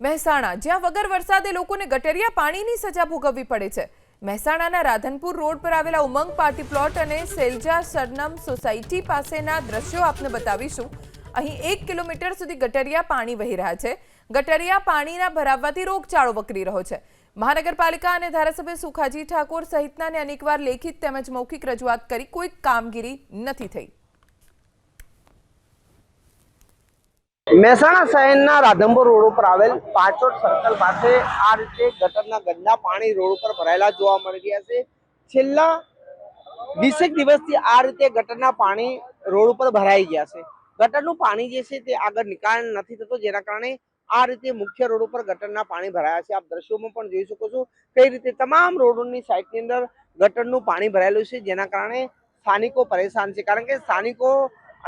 મહેસાણા, જ્યાં વગર વરસાદે લોકોને ગટરિયા પાણીની સજા ભોગવવી પડે છે. મહેસાણાના રાધનપુર રોડ પર આવેલા ઉમંગ પાર્ટી પ્લોટ અને સેલજા સરનમ સોસાયટી પાસેના દ્રશ્યો આપને બતાવીશું. અહીં એક કિલોમીટર સુધી ગટરિયા પાણી વહી રહ્યા છે. ગટરિયા પાણીના ભરાવવાથી રોગચાળો વકરી રહ્યો છે. મહાનગરપાલિકા અને ધારાસભ્ય સુખાજી ઠાકોર સહિતનાને અનેકવાર લેખિત તેમજ મૌખિક રજૂઆત કરી કોઈ કામગીરી નથી થઈ. મહેસાણા શહેરના રાધનપુર રોડ ઉપર આવેલ પાચોટ સર્કલ પાસે આ રીતે ગટરના ગંદા પાણી રોડ ઉપર ભરાયેલા જોવા મળી રહ્યા છે. છેલ્લા વીસેક દિવસથી આ રીતે ગટરના પાણી રોડ ઉપર ભરાઈ ગયા છે. ગટરનું પાણી જે છે તે આગળ નિકાલ નથી થતો, જેના કારણે આ રીતે મુખ્ય રોડ ઉપર ગટરના પાણી ભરાયા છે. આપ દ્રશ્યોમાં પણ જોઈ શકો છો કઈ રીતે તમામ રોડોની સાઈડની અંદર ગટરનું પાણી ભરાયેલું છે, જેના કારણે સ્થાનિકો પરેશાન છે. કારણ કે સ્થાનિકો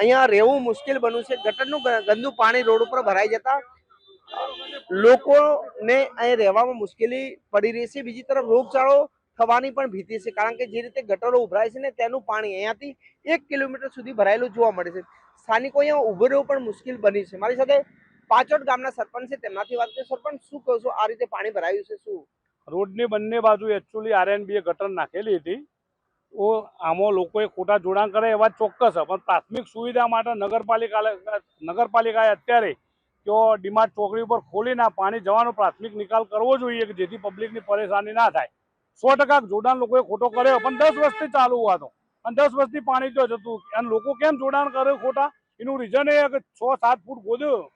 અહીંયા રહેવું મુશ્કેલ બન્યું છે. ગટરનું ગંદુ પાણી રોડ ઉપર ભરાઈ જતા લોકોને અહીં રહેવામાં મુશ્કેલી પડી રહી છે. બીજી તરફ રોગચાળો થવાની પણ ભીતિ છે, કારણ કે જે રીતે ગટરો ઉભરાય છે ને તેનું પાણી અહીંયાથી એક કિલોમીટર સુધી ભરાયેલું જોવા મળે છે. સ્થાનિકો અહીંયા ઊભો રહેવું પણ મુશ્કેલ બની છે. મારી સાથે પાચોટ ગામના સરપંચ છે, તેમનાથી વાત કરીએ. સરપંચ, શું કહો છો? આ રીતે પાણી ભરાયું છે, શું? રોડની બંને બાજુ એકચ્યુઅલી આરએનબીએ ગટર નાખેલી હતી. આમાં લોકોએ ખોટા જોડાણ કરે એવા ચોક્કસ પણ પ્રાથમિક સુવિધા માટે નગરપાલિકા નગરપાલિકાએ અત્યારે તો ડીમાર્ટ ચોકડી ઉપર ખોલીને પાણી જવાનો પ્રાથમિક નિકાલ કરવો જોઈએ કે જેથી પબ્લિકની પરેશાની ના થાય. સો ટકા જોડાણ લોકોએ ખોટો કર્યો પણ દસ વર્ષથી ચાલુ હતો અને દસ વર્ષથી પાણી તો જતું? અને લોકો કેમ જોડાણ કરે ખોટા? એનું રીઝન એ કે છ, સાત ફૂટ ગોદ્યું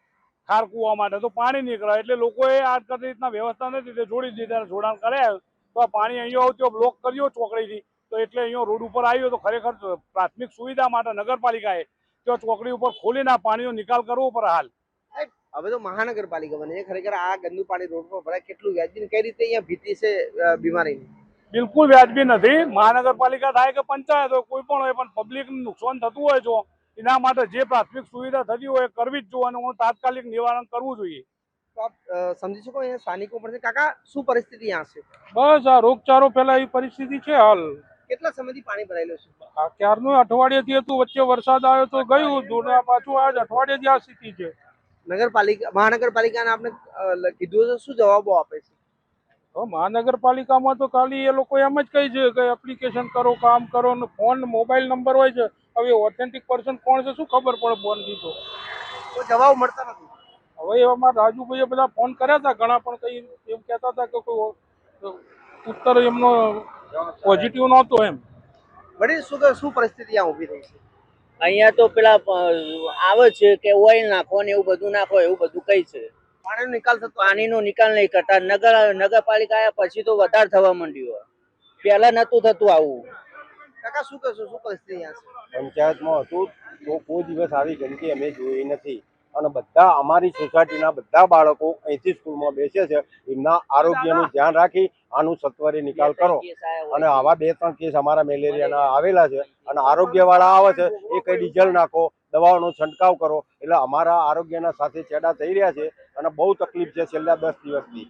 ખાર કૂવા માટે તો પાણી નીકળે. એટલે લોકોએ આ રીતના વ્યવસ્થા નથી. તે જોડી દીધા જોડાણ કર્યા. તો પાણી અહીંયા આવતું બ્લોક કર્યો ચોકડીથી. તો એટલે અહીંયા રોડ ઉપર આવ્યો તો ખરેખર પ્રાથમિક સુવિધા માટે નગરપાલિકાએ તો ચોકડી ઉપર ખોલીને પાણીનો નિકાલ કરવો પડે હાલ. હવે તો મહાનગરપાલિકા બને. છે ખરેખર આ ગંદુ પાણી રોડ પર ભરાય. કેટલું વ્યાજબી કઈ રીતે અહીંયા ભીતિ છે બીમારીની? બિલકુલ વ્યાજબી નથી. મહાનગરપાલિકા થાય કે પંચાયત હોય કોઈ પણ હોય પણ પબ્લિકને નુકસાન થતું હોય જો એના માટે જે પ્રાથમિક સુવિધા થતી હોય એ કરવી જ અને હું તાત્કાલિક નિવારણ કરવું જોઈએ. સમજી શકો અહીંયા સ્થાનિકો પણ કાકા શું પરિસ્થિતિ અહીંયા છે? બસ આ રોગચારો ફેલાય એવી પરિસ્થિતિ છે હાલ. કેટલા સમયથી પાણી ભરાયેલું છે? ક્યારનું અઠવાડિયેથી હતું વચ્ચે વરસાદ આવ્યો તો ગયું દૂર પાછું આજ અઠવાડિયેથી આ સ્થિતિ છે. નગરપાલિકા મહાનગરપાલિકાને આપણે કીધું તો શું જવાબો આપે છે? મહાનગરપાલિકામાં તો ખાલી એ લોકો એમ જ કહી છે કે એપ્લિકેશન કરો કામ કરો ને ફોન મોબાઈલ નંબર હોય છે. હવે ઓથેન્ટિક પર્સન કોણ છે શું ખબર પડે ફોન દીધો જવાબ મળતા નથી. હવે એમાં રાજુભાઈએ બધા ફોન કર્યા હતા ઘણા પણ કઈ એમ કહેતા હતા કે કોઈ ઉત્તર એમનો પોઝિટિવ નહોતો એમ. વડીલ શું શું પરિસ્થિતિ ઊભી ઊભી થઈ છે? અહીંયા તો પેલા આવે છે કે ઓઇલ નાખો ને એવું બધું નાખો એવું બધું કઈ છે. પાણીનો નિકાલ થતો પાણીનો નિકાલ નહીં કરતા. નગર નગરપાલિકા આવ્યા પછી તો વધારે થવા માંડ્યું પહેલા નતું થતું આવું. કાકા શું કહેશો શું પરિસ્થિતિ પંચાયતમાં હતું તો કોઈ દિવસ આવી ગંદકી અમે જોઈ નથી. અને બધા અમારી સોસાયટીના બધા બાળકો અહીંથી સ્કૂલમાં બેસે છે. એમના આરોગ્યનું ધ્યાન રાખી આનું સત્વરે નિકાલ કરો. અને આવા બે ત્રણ કેસ અમારા મેલેરિયાના આવેલા છે. અને આરોગ્યવાળા આવે છે એ કંઈ ડીઝલ નાખો દવાઓનો છંટકાવ કરો. એટલે અમારા આરોગ્યના સાથે ચેડા થઈ રહ્યા છે અને બહુ તકલીફ છે છેલ્લા દસ દિવસથી.